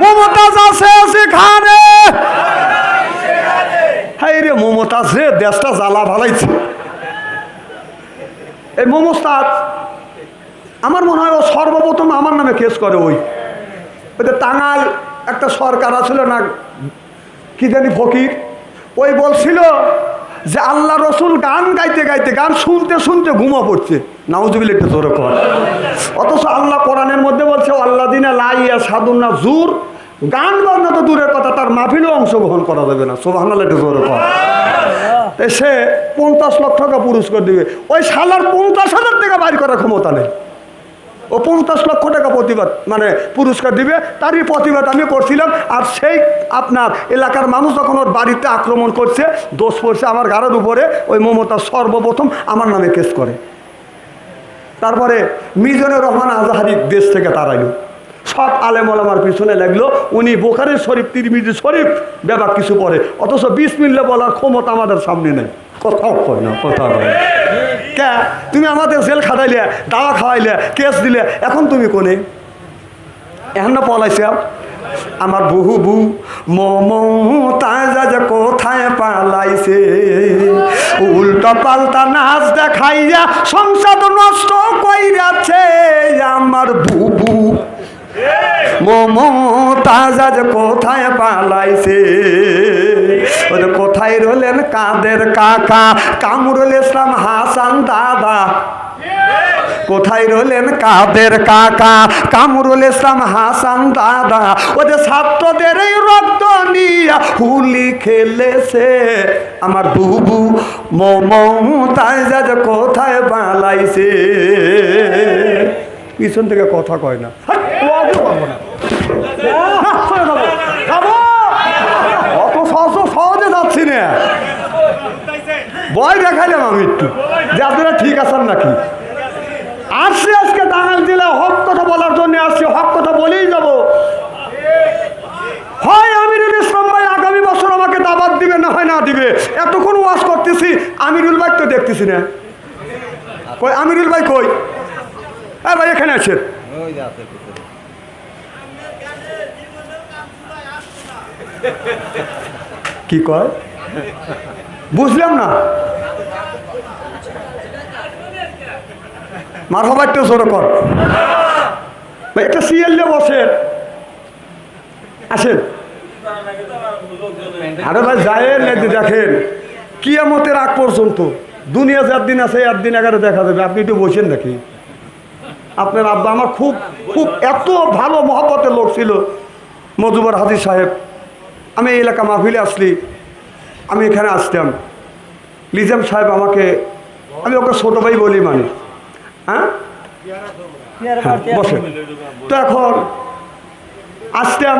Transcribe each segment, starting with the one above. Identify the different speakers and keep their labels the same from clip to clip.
Speaker 1: মমতাজ আছে সেখানে। হাই রে মমতাজ রে, দেশটা জ্বালা ভালাইছে এই মমতাজ, আমার মনে হয় ও সর্বপ্রথম আমার নামে কেস করে ওই। ওই যে টাঙ্গাল একটা সরকার আছিল না, কি জানি ফকির, ওই বলছিল যে আল্লাহ রসুল গান গাইতে গাইতে, গান শুনতে শুনতে ঘুমা পড়ছে। নাউজুবিল একটু জোরে কর। অথচ আল্লাহ কোরআনের মধ্যে বলছে আল্লাহ দিনে লাইয়া সাদুন্না জুর। গান বাজনা তো দূরের কথা, তার মাহফিলেও অংশগ্রহণ করা যাবে না। সোভান একটু জোরে কর। সে পঞ্চাশ লক্ষ টাকা পুরস্কার দিবে। ওই সালার পঞ্চাশ হাজার টাকা বাইর করার ক্ষমতা নেই। ও পঞ্চাশ লক্ষ টাকা প্রতিবাদ মানে পুরস্কার দিবে, তারই প্রতিবাদ আমি করছিলাম। আর সেই আপনার এলাকার মানুষ যখন ওর বাড়িতে আক্রমণ করছে, দোষ পড়ছে আমার গাড়ির উপরে, ওই মমতা সর্বপ্রথম আমার নামে কেস করে। তারপরে মিজনুর রহমান আজাহারি দেশ থেকে তাড়াইল। সব আলেম আমার পিছনে লাগল, উনি বোখারের শরীফ তিরমিজি শরীফ ব্যাপার কিছু পরে অথচ বিশ মিনিটে বলার ক্ষমতা আমাদের সামনে নেই। কথাও কয় না কথা না। কে? তুমি আমাদের জেল খাটাইলে দাওয়া খাওয়াইলে, কেস দিলে, এখন তুমি কোনে? এখন না পলাইছে? আমার বহু বু মমতা যে কোথায় পালাইছে? উল্টা পাল্টা নাচ দেখাইয়া সংসার নষ্ট কইরাছে আমার বুবু যে কোথায় পালাইছে? কোথায় রলেন কাদের কাকা? কামরুল ইসলাম হাসান দাদা। কোথায় রলেন কাদের কাকা? কামরুল ইসলাম হাসান দাদা। ওদের ছাত্রদের এই রক্ত নিয়ে হুলি খেলেছে। আমার বুবু যে কোথায় বালাইছে পিছন থেকে কথা কয় না। না, চলে যাব। যাব। অত সহজ সহজে যাচ্ছি না ভয় দেখাইলাম আমি একটু যে ঠিক আছেন নাকি? আসছি আজকে টাঙ্গাল জেলা হক কথা বলার জন্য আসছি, হক কথা বলেই যাব। হয় আমিরুল ইসলাম ভাই আগামী বছর আমাকে দাবাত দিবে, না হয় না দিবে? এতক্ষণ ওয়াজ করতেছি, আমিরুল ভাই তো দেখতেছি না। কই, আমিরুল ভাই কই? হ্যাঁ ভাই, এখানে আছেন। কি কয়? বুঝলাম না। মার হবার একটু জোরে কর। ভাই, একটা সিএল বসেন। আসেন। আরে ভাই, যায়েন দেখেন, কিয়ামতের আগ পর্যন্ত দুনিয়া যার দিন আছে, এর দিন এগারো দেখা যাবে। আপনি একটু বসেন নাকি? আপনার আব্বা আমার খুব খুব এত ভালো মহব্বতের লোক ছিল, মধুবার হাজির সাহেব। আমি এই এলাকা মাহফিলে আসলি, আমি এখানে আসতাম। লিজাম সাহেব আমাকে, আমি ওকে ছোটো ভাই বলি মানে। হ্যাঁ? হ্যাঁ, বসে তো এখন আসতাম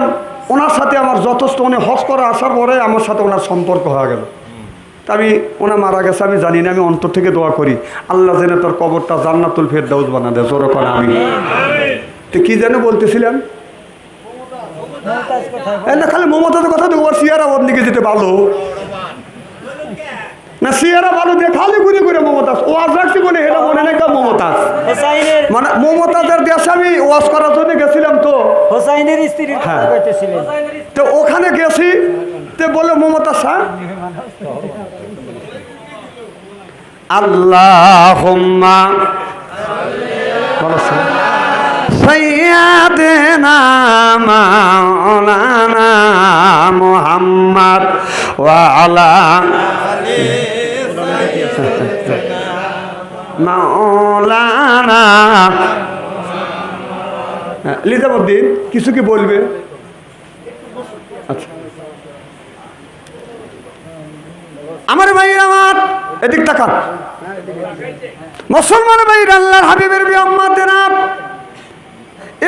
Speaker 1: ওনার সাথে আমার যথেষ্ট উনি হজ করে আসার পরে আমার সাথে ওনার সম্পর্ক হয়ে গেল। তা আমি ওনা মারা গেছে আমি জানি না আমি অন্তর থেকে দোয়া করি। আল্লাহ জেনে তোর কবরটা জান্নাতুল ফের দাউদ বানা দেয় জোর করে আমি তো কি যেন বলতেছিলাম খালি মমতাদের কথা দেখব সিয়ারা ওর দিকে যেতে ভালো। না সিয়ারা ভালো দিয়ে খালি ঘুরে ঘুরে মমতাজ। ওয়াজ রাখছি বলে এটা মনে নেই মমতাজ?
Speaker 2: হোসাইনের
Speaker 1: মানে মমতাজের দেশে আমি ওয়াজ করার জন্য গেছিলাম তো।
Speaker 2: হোসাইনের স্ত্রীর কথা
Speaker 1: হ্যাঁ।
Speaker 2: কইতেছিলেন।
Speaker 1: তো ওখানে গেছি তো বলে মমতা স্যার আল্লাহ সৈয়াদেনা মাওলানা মুহাম্মদ ওয়ালা লিজামুদ্দিন কিছু কি বলবে? আচ্ছা। আমার ভাইয়ের আমার, এদিক তাকান। মুসলমান ভাইয়ের আল্লাহর হাবিবের বিয়াম্মাদেরা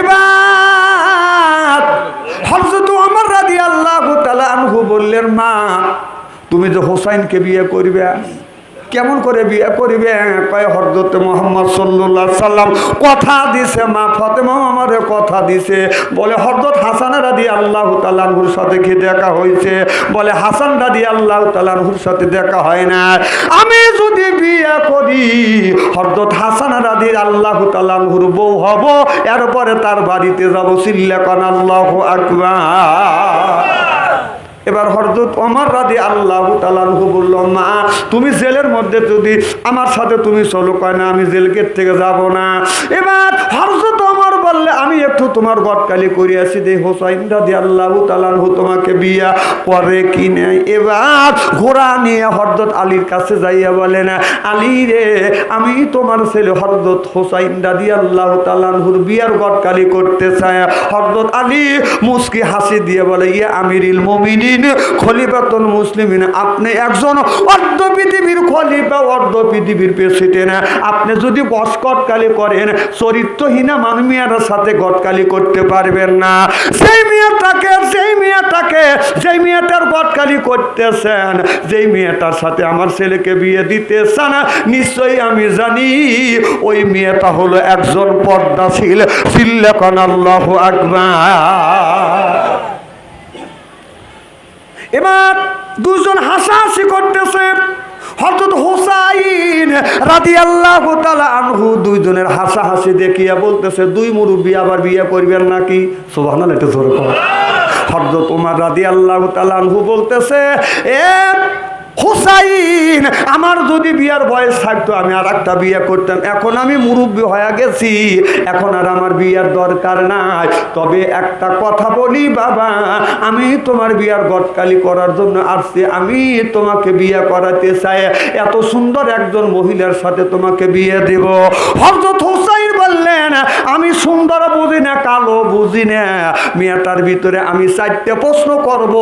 Speaker 1: এবার হজরত আমার রাদি আল্লাহ আনহু বললেন, মা, তুমি যে হোসাইনকে বিয়ে করবে কেমন করে বিয়ে করিবে? কয় হরদত মোহাম্মদ সাল্লাহ সাল্লাম, কথা দিছে মা ফতেমা আমারে কথা দিছে। বলে হরদত হাসান রাদি আল্লাহ তালানহুর সাথে কি দেখা হয়েছে বলে, হাসান রাদি আল্লাহ তালানহুর সাথে দেখা হয় না। আমি যদি বিয়ে করি হরদত হাসান রাদির আল্লাহ তালানহুর বউ হব, এরপরে তার বাড়িতে যাব। সিল্লাকান আল্লাহ আকবার। এবার হরজত অমর রাধি আল্লাহ তালু বলল, মা, তুমি জেলের মধ্যে যদি আমার সাথে তুমি চলো, কয় না, আমি জেল গেট থেকে যাব না? এবার হরজত অমর বললে আমি একটু তোমার গটকালি করিয়াছি দে হোসাইন রাদি আল্লাহ তালানহু তোমাকে বিয়া পরে কি নেয় এবার ঘোড়া নিয়ে হরদত আলীর কাছে যাইয়া বলেন আলী রে, আমি তোমার ছেলে হরদত হোসাইন রাদি আল্লাহ তালানহুর বিয়ার গটকালি করতে চায় হরদত আলী মুস্কি হাসি দিয়ে বলে ইয়ে আমিরিল মমিনিন, খলিফাতুল মুসলিমিন, আপনি একজন অর্ধ পৃথিবীর খলিফা, অর্ধ পৃথিবীর প্রেসিডেন্ট। আপনি যদি বস গটকালি করেন, চরিত্রহীনা মানমিয়ার সাথে গটকালি করতে পারবেন না। সেই মেয়েটাকে সেই মেয়েটাকে, যেই মেয়েটার গটকালি করতেছেন, যেই মেয়েটার সাথে আমার ছেলেকে বিয়ে দিতেছেন, নিশ্চয়ই আমি জানি ওই মেয়েটা হলো একজন পর্দাশীল সিল্লেকন আল্লাহ আকবার। এবার দুজন হাসাহাসি করতেছে। হঠাৎ হুসাইন রাদি আল্লাহ আনহু দুইজনের হাসা হাসি দেখিয়া বলতেছে, দুই মুরুব্বি আবার বিয়ে করবেন নাকি? সোভান একটু ধরে হরদত উমার রাদি আল্লাহ আনহু বলতেছে, এ হোসাইন, আমার যদি বিয়ার বয়স থাকতো, আমি আর একটা বিয়ে করতাম। এখন আমি মুরব্বী হয়ে গেছি। এখন আর আমার বিয়ার দরকার নাই। তবে একটা কথা বলি, বাবা, আমি তোমার বিয়ার গটকালি করার জন্য আসছি। আমি তোমাকে বিয়ে করাতে চাই। এত সুন্দর একজন মহিলার সাথে তোমাকে বিয়ে দেব। হজরত হোসাইন বললেন আমি সুন্দর বুঝি না, কালো বুঝি না। মেয়েটার ভিতরে আমি চারটে প্রশ্ন করব।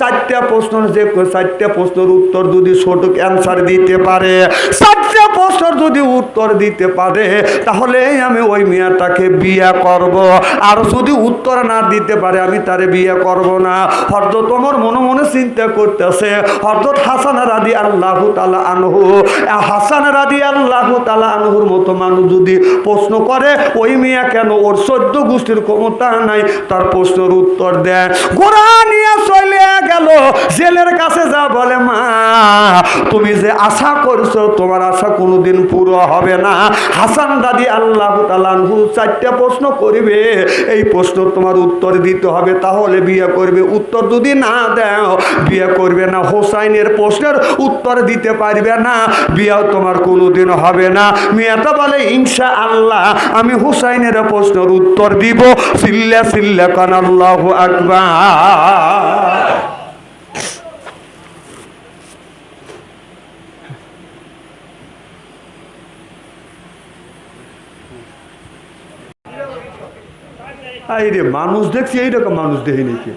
Speaker 1: চারটে প্রশ্ন যে চারটে প্রশ্নের উত্তর যদি সঠিক অ্যান্সার দিতে পারে, চারটে প্রশ্নের যদি উত্তর দিতে পারে তাহলে আমি ওই মেয়েটাকে বিয়ে করব। আর যদি উত্তর না দিতে পারে, আমি তারে বিয়ে করব না। হরদত তোমার মনে মনে চিন্তা করতেছে হরদত হাসান রাদি আল্লাহ তালা আনহু হাসান রাদি আল্লাহ তালা আনহুর মতো মানুষ যদি প্রশ্ন করে, ওই মেয়ে কেন ওর সদ্য গোষ্ঠীর ক্ষমতা নাই? তার প্রশ্নের উত্তর দেয় গোড়া নিয়ে চলে গেল, জেলের কাছে যা বলে মা, তুমি যে আশা করছ, তোমার আশা কোনোদিন পুরো হবে না। হাসান দাদি আল্লাহ তালানহু চারটা প্রশ্ন করিবে। এই প্রশ্ন তোমার উত্তর দিতে হবে, তাহলে বিয়ে করবে। উত্তর যদি না দাও, বিয়ে করবে না। হোসাইনের প্রশ্নের উত্তর দিতে পারবে না। বিয়েও তোমার কোনোদিন হবে না। মেয়েটা বলে ইনশা আল্লাহ আমি হুসাইনের প্রশ্নের উত্তর দিব। সিল্লা সিল্লা কান আল্লাহ আকবার। এই রে মানুষ দেখছি এইরকম মানুষ দেখি নাকি?